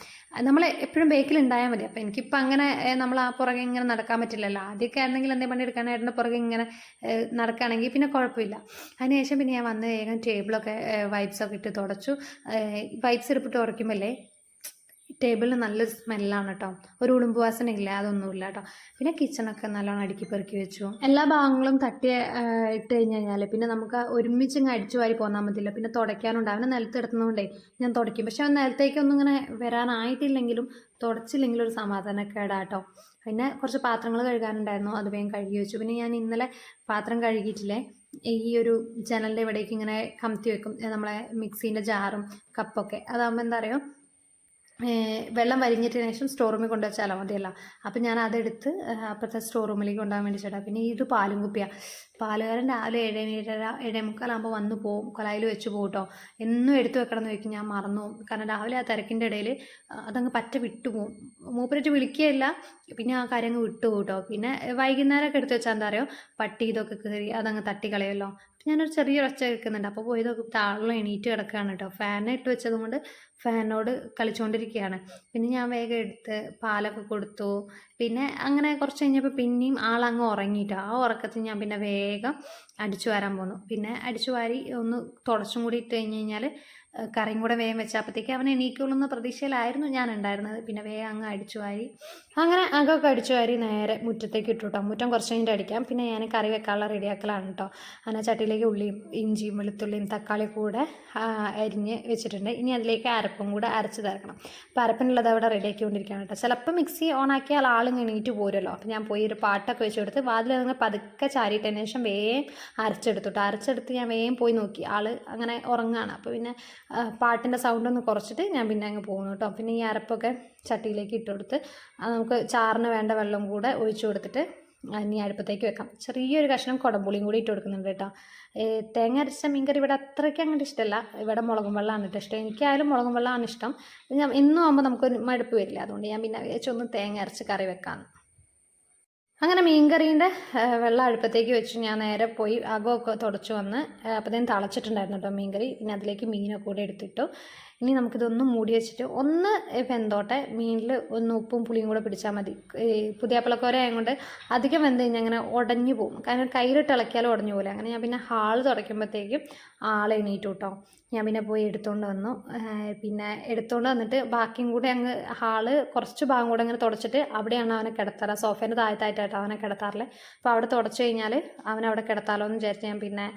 നമ്മൾ എപ്പോഴും ബേക്കിൽ ഉണ്ടായാൽ മതി. അപ്പോൾ എനിക്കിപ്പോൾ അങ്ങനെ നമ്മൾ ആ പുറകെ ഇങ്ങനെ നടക്കാൻ പറ്റില്ലല്ലോ. ആദ്യമൊക്കെ ആയിരുന്നെങ്കിൽ എന്തെങ്കിലും പണി എടുക്കാൻ ഏട്ടന്റെ പുറകെ ഇങ്ങനെ നടക്കുകയാണെങ്കിൽ പിന്നെ കുഴപ്പമില്ല. അതിനുശേഷം പിന്നെ ഞാൻ വന്ന് വേഗം ടേബിളൊക്കെ വൈപ്സൊക്കെ ഇട്ട് തുടച്ചു. വൈപ്സ് എടുപ്പിട്ട് ഉറയ്ക്കുമ്പോഴല്ലേ ടേബിളിൽ നല്ല സ്മെല്ലാണ് കേട്ടോ ഒരു ഉളുമ്പ് വാസന ഇല്ല അതൊന്നുമില്ല കേട്ടോ പിന്നെ കിച്ചണൊക്കെ നല്ലോണം അടുക്കി പെറുക്കി വെച്ചു. എല്ലാ ഭാഗങ്ങളും തട്ടി ഇട്ട് കഴിഞ്ഞ് കഴിഞ്ഞാൽ പിന്നെ നമുക്ക് ഒരുമിച്ച് ഇങ്ങനെ അടിച്ചു വാരി പോന്നാൽ മതിയില്ല. പിന്നെ തുടയ്ക്കാനുണ്ട്. അവനെ നിലത്ത് കിടത്തുന്നതുകൊണ്ടേ ഞാൻ തുടയ്ക്കും. പക്ഷെ അവൻ നിലത്തേക്കൊന്നും ഇങ്ങനെ വരാനായിട്ടില്ലെങ്കിലും തുടച്ചില്ലെങ്കിലും ഒരു സമാധാനക്കേടാട്ടോ പിന്നെ കുറച്ച് പാത്രങ്ങൾ കഴുകാനുണ്ടായിരുന്നു. അത് വേഗം കഴുകി വെച്ചു. പിന്നെ ഞാൻ ഇന്നലെ പാത്രം കഴുകിയിട്ടില്ലേ? ഈ ഒരു ജനലിന്റെ ഇവിടേക്ക് ഇങ്ങനെ കമത്തി വെക്കും. നമ്മളെ മിക്സീന്റെ ജാറും കപ്പൊക്കെ. അതാകുമ്പോൾ എന്താ പറയുക വെള്ളം വരിഞ്ഞിട്ടതിന് ശേഷം സ്റ്റോർ റൂമിൽ കൊണ്ടുവച്ചാലോ മതിയല്ല. അപ്പം ഞാൻ അതെടുത്ത് അപ്പോഴത്തെ സ്റ്റോർ റൂമിലേക്ക് കൊണ്ടുപോകാൻ വേണ്ടി ചേട്ടാ. പിന്നെ ഇത് പാലും കുപ്പിയാണ് പാലുകാരൻ രാവിലെ ഏഴ് ഏഴര ഏഴേ മുക്കാലാകുമ്പോൾ വന്ന് പോകും കൊലായിൽ വെച്ച് പോകും കേട്ടോ എന്നും എടുത്തു വെക്കണം എന്ന് ചോദിക്കും ഞാൻ മറന്നു കാരണം രാവിലെ ആ തിരക്കിന്റെ ഇടയിൽ അതങ്ങ് പറ്റ വിട്ടു പോകും മൂപ്പരറ്റ് വിളിക്കുകയില്ല പിന്നെ ആ കാര്യം വിട്ടു പോകും കേട്ടോ പിന്നെ വൈകുന്നേരമൊക്കെ എടുത്ത് വെച്ചാൽ എന്താ പറയുക പട്ടി ഇതൊക്കെ കയറി അതങ്ങ് തട്ടിക്കളയല്ലോ ഞാനൊരു ചെറിയ ഒച്ച കേൾക്കുന്നുണ്ട്. അപ്പോൾ പോയി നോക്കി താളം എണീറ്റ് കിടക്കുകയാണ് കേട്ടോ. ഫാൻ ഇട്ട് വെച്ചത് കൊണ്ട് ഫാനോട് കളിച്ചുകൊണ്ടിരിക്കുകയാണ് പിന്നെ ഞാൻ വേഗം എടുത്ത് പാലൊക്കെ കൊടുത്തു. പിന്നെ അങ്ങനെ കുറച്ച് കഴിഞ്ഞപ്പോൾ പിന്നെയും ആളങ്ങ് ഉറങ്ങിയിട്ടോ ആ ഉറക്കത്തിൽ ഞാൻ പിന്നെ വേഗം അടിച്ചു വരാൻ പോന്നു. പിന്നെ അടിച്ചു വാരി ഒന്ന് തുടച്ചും കൂടി ഇട്ട് കഴിഞ്ഞ് കഴിഞ്ഞാൽ കറിയും കൂടെ വേഗം വെച്ചപ്പോഴത്തേക്ക് അവനെ എണീക്കുള്ളൂ എന്ന പ്രതീക്ഷയിലായിരുന്നു ഞാൻ ഉണ്ടായിരുന്നത്. പിന്നെ വേഗം അങ്ങ് അടിച്ചു വാരി. അങ്ങനെ അകമൊക്കെ അടിച്ചു വാരി നേരെ മുറ്റത്തേക്ക് ഇട്ടു കേട്ടോ. മുറ്റം കുറച്ച് കഴിഞ്ഞിട്ട് അടിക്കാം. പിന്നെ ഞാൻ കറി വെക്കാനുള്ള റെഡിയാക്കലാണ് കേട്ടോ. അങ്ങനെ ചട്ടിയിലേക്ക് ഉള്ളിയും ഇഞ്ചിയും വെളുത്തുള്ളിയും തക്കാളി കൂടെ അരിഞ്ഞ് വെച്ചിട്ടുണ്ട്. ഇനി അതിലേക്ക് അരപ്പും കൂടെ അരച്ച് തീർക്കണം അപ്പോൾ അരപ്പിനുള്ളത് അവിടെ റെഡിയാക്കിക്കൊണ്ടിരിക്കുകയാണ് കേട്ടോ. ചിലപ്പോൾ മിക്സി ഓണാക്കിയാൽ ആളും എണീറ്റ് പോരുമല്ലോ. അപ്പോൾ ഞാൻ പോയി ഒരു പാട്ടൊക്കെ വെച്ച് കൊടുത്ത് വാതിൽ നിങ്ങൾ പതുക്കെ ചാരിയിട്ടതിന് ശേഷം വേഗം അരച്ചെടുത്തു കേട്ടോ. അരച്ചെടുത്ത് ഞാൻ വേഗം പോയി നോക്കി. ആൾ അങ്ങനെ ഉറങ്ങുകയാണ് അപ്പോൾ പിന്നെ പാട്ടിന്റെ സൗണ്ട് ഒന്ന് കുറച്ചിട്ട് ഞാൻ പിന്നെ അങ്ങ് പോകുന്നു കേട്ടോ. പിന്നെ ഈ അരപ്പൊക്കെ ചട്ടിയിലേക്ക് ഇട്ട് കൊടുത്ത് നമുക്ക് ചാറിന് വേണ്ട വെള്ളം കൂടെ ഒഴിച്ചു കൊടുത്തിട്ട് ഇനി അടുപ്പത്തേക്ക് വെക്കാം. ചെറിയൊരു കഷ്ണം കുടംപുളിയും കൂടി ഇട്ട് കൊടുക്കുന്നുണ്ട് കേട്ടോ. തേങ്ങ അരച്ച മീൻകറി ഇവിടെ അത്രയ്ക്ക് അങ്ങോട്ട് ഇഷ്ടമല്ല ഇവിടെ മുളകും വെള്ളമാണ് കേട്ടോ ഇഷ്ടം. എനിക്കായാലും മുളകും വെള്ളമാണ് ഇഷ്ടം. ഞാൻ ഇന്നും ആകുമ്പോൾ നമുക്കൊരു മടുപ്പ് വരില്ല. അതുകൊണ്ട് ഞാൻ പിന്നെ ചൊന്ന് തേങ്ങ അരച്ച് കറി വെക്കാമെന്ന് അങ്ങനെ മീൻകറീന്റെ വെള്ളം അടുപ്പത്തേക്ക് വെച്ച് ഞാൻ നേരെ പോയി അകമൊക്കെ തുടച്ച് വന്ന് അപ്പോഴത്തേനും തളച്ചിട്ടുണ്ടായിരുന്നു കേട്ടോ മീൻകറി. പിന്നെ അതിലേക്ക് മീനൊക്കെ കൂടെ എടുത്തിട്ടു. ഇനി നമുക്കിതൊന്ന് മൂടി വെച്ചിട്ട് ഒന്ന് വെന്തോട്ടെ. മീനിൽ ഒന്ന് ഉപ്പും പുളിയും കൂടെ പിടിച്ചാൽ മതി. പുതിയ പുതിയാപ്പിളക്കോര ആയതുകൊണ്ട് അധികം വെന്ത് കഴിഞ്ഞാൽ അങ്ങനെ ഉടഞ്ഞു പോകും. കാരണം കയ്യിലിട്ട് ഇളക്കിയാലും ഉടഞ്ഞു പോകില്ല. അങ്ങനെ ഞാൻ പിന്നെ ഹാൾ തുടയ്ക്കുമ്പോഴത്തേക്കും ആളെ എണീറ്റു കേട്ടോ. ഞാൻ പിന്നെ പോയി എടുത്തുകൊണ്ട് വന്നു. പിന്നെ എടുത്തുകൊണ്ട് വന്നിട്ട് ബാക്കിയും കൂടെ അങ്ങ് ഹാൾ കുറച്ച് ഭാഗം കൂടെ അങ്ങനെ തുടച്ചിട്ട് അവിടെയാണ് അവനെ കിടത്താറ്. സോഫേന്റെ താഴത്തായിട്ടാണ് അവനെ കിടത്താറില്ല. അപ്പോൾ അവിടെ തുടച്ച് കഴിഞ്ഞാൽ അവനവിടെ കിടത്താലോ എന്ന് വിചാരിച്ച് ഞാൻ പിന്നെ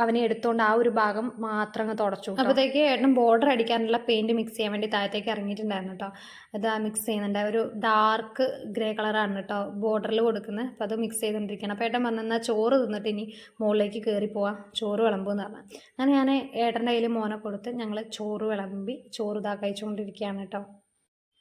അവനെ എടുത്തോണ്ട് ആ ഒരു ഭാഗം മാത്രം അങ്ങ് തുടച്ചു അപ്പോഴത്തേക്ക് ഏട്ടൻ ബോർഡർ അടിക്കാനുള്ള പെയിന്റ് മിക്സ് ചെയ്യാൻ വേണ്ടി താഴത്തേക്ക് ഇറങ്ങിയിട്ടുണ്ടായിരുന്നു കേട്ടോ. അത് മിക്സ് ചെയ്യുന്നുണ്ട്. ഒരു ഡാർക്ക് ഗ്രേ കളറാണ് കേട്ടോ ബോർഡറിൽ കൊടുക്കുന്നത്. അപ്പോൾ അത് മിക്സ് ചെയ്തുകൊണ്ടിരിക്കുകയാണ്. അപ്പോൾ ഏട്ടൻ വന്നാൽ ചോറ് തിന്നിട്ട് ഇനി മുകളിലേക്ക് കയറി പോവാം. ചോറ് വിളമ്പുമെന്ന് പറഞ്ഞു. അങ്ങനെ ഞാൻ ഏട്ടന്റെ കയ്യിൽ മോനെ കൊടുത്ത് ഞങ്ങൾ ചോറ് വിളമ്പി ചോറ് ഇതാ കഴിച്ചുകൊണ്ടിരിക്കുകയാണ് കേട്ടോ.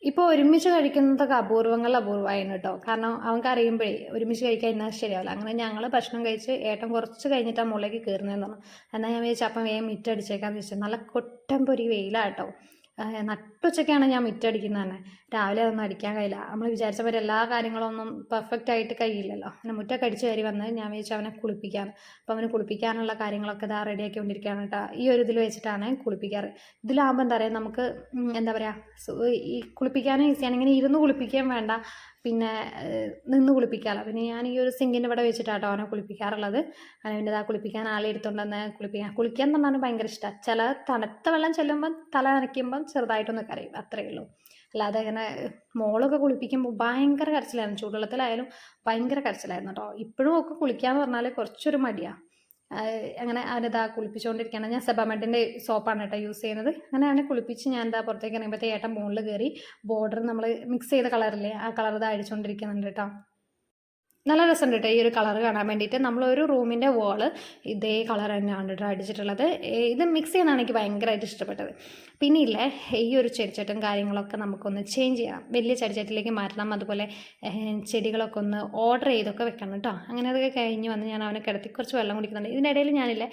ഇപ്പോൾ ഒരുമിച്ച് കഴിക്കുന്നതൊക്കെ അപൂർവങ്ങൾ അപൂർവമായിരുന്നു കേട്ടോ. കാരണം അവൻക്ക് അറിയുമ്പോഴേ ഒരുമിച്ച് കഴിക്കാൻ എന്നാൽ ശരിയാവില്ല. അങ്ങനെ ഞങ്ങൾ ഭക്ഷണം കഴിച്ച് ഏട്ടൻ കുറച്ച് കഴിഞ്ഞിട്ട് ആ മുകളിലേക്ക് കയറുന്നതെന്ന് പറഞ്ഞു. എന്നാൽ ഞാൻ വിചാരിച്ചു അപ്പം വേഗം മിറ്റടിച്ചേക്കാന്ന് വെച്ചാൽ നല്ല കൊട്ടം പൊരി വെയിലാട്ടോ നട്ടുച്ചയ്ക്കാണ് ഞാൻ മിറ്റടിക്കുന്നത് തന്നെ. രാവിലെ അതൊന്നും അടിക്കാൻ കഴിയില്ല. നമ്മൾ വിചാരിച്ച പോലെ എല്ലാ കാര്യങ്ങളൊന്നും പെർഫെക്റ്റ് ആയിട്ട് കഴിയില്ലല്ലോ. അങ്ങനെ മുറ്റൊക്കെ അടിച്ചു കയറി വന്ന് ഞാൻ വിചാരിച്ചു അവനെ കുളിപ്പിക്കാൻ അപ്പോൾ അവന് കുളിപ്പിക്കാനുള്ള കാര്യങ്ങളൊക്കെ ഇതാ റെഡിയാക്കിക്കൊണ്ടിരിക്കുകയാണ് കേട്ടോ. ഈ ഒരു ഇതിൽ വെച്ചിട്ടാണ് കുളിപ്പിക്കാറ്. ഇതിലാകുമ്പോൾ എന്താ പറയുക നമുക്ക് എന്താ പറയുക ഈ കുളിപ്പിക്കാനും ഈസിയാണ് ഇങ്ങനെ ഇരുന്ന് കുളിപ്പിക്കാൻ വേണ്ട. പിന്നെ നിന്ന് കുളിപ്പിക്കാറില്ല പിന്നെ ഞാൻ ഈ ഒരു സിങ്കിന്റെ ഇവിടെ വെച്ചിട്ടാട്ടോ അവനെ കുളിപ്പിക്കാറുള്ളത്. പിന്നെ ഇതാ കുളിപ്പിക്കാൻ ആളെ എടുത്തുകൊണ്ട് വന്ന് കുളിപ്പിക്കാൻ. കുളിക്കാൻ പറഞ്ഞാൽ ഭയങ്കര ഇഷ്ടമാണ് ചില തണുത്ത വെള്ളം ചെല്ലുമ്പം തല നനയ്ക്കുമ്പം ചെറുതായിട്ടൊന്ന് കരയും. അത്രയേ ഉള്ളൂ. അല്ലാതെ ഇങ്ങനെ മോളൊക്കെ കുളിപ്പിക്കുമ്പോൾ ഭയങ്കര കരച്ചിലായിരുന്നു. ചൂടുവെള്ളത്തിലായാലും ഭയങ്കര കരച്ചിലായിരുന്നു കേട്ടോ ഇപ്പോഴും ഒക്കെ കുളിക്കാന്ന് പറഞ്ഞാൽ കുറച്ചൊരു മടിയാണ് അങ്ങനെ അവനിതാ കുളിപ്പിച്ചുകൊണ്ടിരിക്കുകയാണ് ഞാൻ സെബാമെഡിന്റെ സോപ്പാണ് കേട്ടോ യൂസ് ചെയ്യുന്നത്. അങ്ങനെ അവനെ കുളിപ്പിച്ച് ഞാൻ എന്താ പുറത്തേക്ക് ഇറങ്ങിയപ്പോഴത്തേക്ക് ഏട്ടൻ മുകളിൽ കയറി ബോർഡർ നമ്മൾ മിക്സ് ചെയ്ത കളറില്ലേ ആ കളർ ഇതാ അഴിച്ചുകൊണ്ടിരിക്കുന്നുണ്ട് കേട്ടോ. നല്ല രസമുണ്ട് കേട്ടോ ഈ ഒരു കളർ കാണാൻ വേണ്ടിയിട്ട്. നമ്മളൊരു റൂമിന്റെ വാൾ ഇതേ കളർ തന്നെയാണ് കേട്ടോ അടിച്ചിട്ടുള്ളത്. ഇത് മിക്സ് ചെയ്യുന്നതാണ് എനിക്ക് ഭയങ്കരമായിട്ട് ഇഷ്ടപ്പെട്ടത്. പിന്നെ ഇല്ലേ ഈ ഒരു ചെടിച്ചട്ടും കാര്യങ്ങളൊക്കെ നമുക്കൊന്ന് ചേഞ്ച് ചെയ്യാം. വലിയ ചെടിച്ചട്ടിലേക്ക് മാറ്റണം. അതുപോലെ ചെടികളൊക്കെ ഒന്ന് ഓർഡർ ചെയ്തൊക്കെ വെക്കണം കേട്ടോ അങ്ങനെ അതൊക്കെ കഴിഞ്ഞ് വന്ന് ഞാൻ അവനെ കിടത്തി കുറച്ച് വെള്ളം കുടിക്കുന്നുണ്ട്. ഇതിനിടയിൽ ഞാനില്ലേ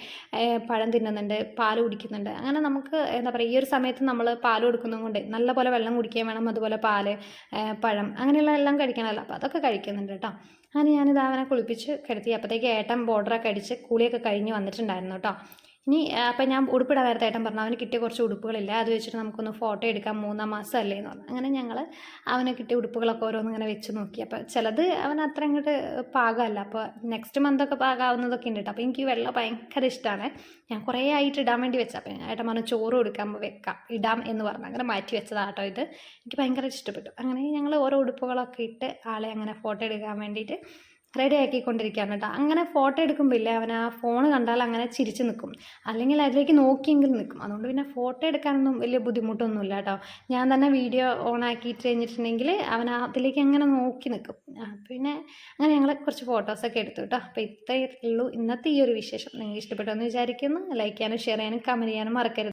പഴം തിന്നുന്നുണ്ട് പാൽ കുടിക്കുന്നുണ്ട്. അങ്ങനെ നമുക്ക് എന്താ പറയുക ഈ ഒരു സമയത്ത് നമ്മൾ പാൽ കൊടുക്കുന്നതുകൊണ്ട് നല്ലപോലെ വെള്ളം കുടിക്കാൻ വേണം. അതുപോലെ പാൽ പഴം അങ്ങനെയുള്ള എല്ലാം കഴിക്കണമല്ലോ. അപ്പോൾ അതൊക്കെ കഴിക്കുന്നുണ്ട് കേട്ടോ അങ്ങനെ ഞാനിത് അവനെ കുളിപ്പിച്ച് കിടത്തി. അപ്പോഴത്തേക്ക് ഏട്ടൻ ബോർഡറൊക്കെ അടിച്ച് കുളിയൊക്കെ കഴിഞ്ഞ് വന്നിട്ടുണ്ടായിരുന്നു കേട്ടോ. ഇനി അപ്പം ഞാൻ ഉടുപ്പിടാൻ നേരത്തെ ഏട്ടൻ പറഞ്ഞു അവന് കിട്ടിയ കുറച്ച് ഉടുപ്പുകളില്ല അത് വെച്ചിട്ട് നമുക്കൊന്ന് ഫോട്ടോ എടുക്കാം മൂന്നാം മാസം അല്ലേ എന്ന് പറഞ്ഞു. അങ്ങനെ ഞങ്ങൾ അവന് കിട്ടിയ ഉടുപ്പുകളൊക്കെ ഓരോന്ന് ഇങ്ങനെ വെച്ച് നോക്കി. അപ്പോൾ ചിലത് അവൻ അത്ര അങ്ങോട്ട് പാകമല്ല. അപ്പോൾ നെക്സ്റ്റ് മന്തൊക്കെ പാകാവുന്നതൊക്കെ ഉണ്ട് കേട്ടോ അപ്പോൾ എനിക്ക് വെള്ളം ഭയങ്കര ഇഷ്ടമാണ് ഞാൻ കുറേ ആയിട്ട് ഇടാൻ വേണ്ടി വെച്ചാൽ അപ്പം ഏട്ടൻ പറഞ്ഞു ചോറ് കൊടുക്കാൻ വെക്കാം ഇടാം എന്ന് പറഞ്ഞു. അങ്ങനെ മാറ്റി വെച്ചതാട്ടോ ഇത്. എനിക്ക് ഭയങ്കര ഇഷ്ടപ്പെട്ടു. അങ്ങനെ ഞങ്ങൾ ഓരോ ഉടുപ്പുകളൊക്കെ ഇട്ട് ആളെ അങ്ങനെ ഫോട്ടോ എടുക്കാൻ വേണ്ടിയിട്ട് റെഡി ആക്കിക്കൊണ്ടിരിക്കുകയാണ് കേട്ടോ. അങ്ങനെ ഫോട്ടോ എടുക്കുമ്പോൾ ഇല്ലേ അവൻ ആ ഫോൺ കണ്ടാൽ അങ്ങനെ ചിരിച്ച് നിൽക്കും അല്ലെങ്കിൽ അതിലേക്ക് നോക്കിയെങ്കിലും നിൽക്കും അതുകൊണ്ട് പിന്നെ ഫോട്ടോ എടുക്കാനൊന്നും വലിയ ബുദ്ധിമുട്ടൊന്നുമില്ല കേട്ടോ. ഞാൻ തന്നെ വീഡിയോ ഓൺ ആക്കിയിട്ട് കഴിഞ്ഞിട്ടുണ്ടെങ്കിൽ അവൻ അതിലേക്ക് അങ്ങനെ നോക്കി നിൽക്കും പിന്നെ അങ്ങനെ ഞങ്ങൾ കുറച്ച് ഫോട്ടോസൊക്കെ എടുത്തു കേട്ടോ. അപ്പോൾ ഇത്രയേ ഉള്ളൂ. ഇന്നത്തെ ഈ ഒരു വിശേഷം. നിങ്ങൾക്ക് ഇഷ്ടപ്പെട്ടു എന്ന് വിചാരിക്കുന്നു. ലൈക്ക് ചെയ്യാനും ഷെയർ ചെയ്യാനും കമന്റ് ചെയ്യാനും മറക്കരുത്.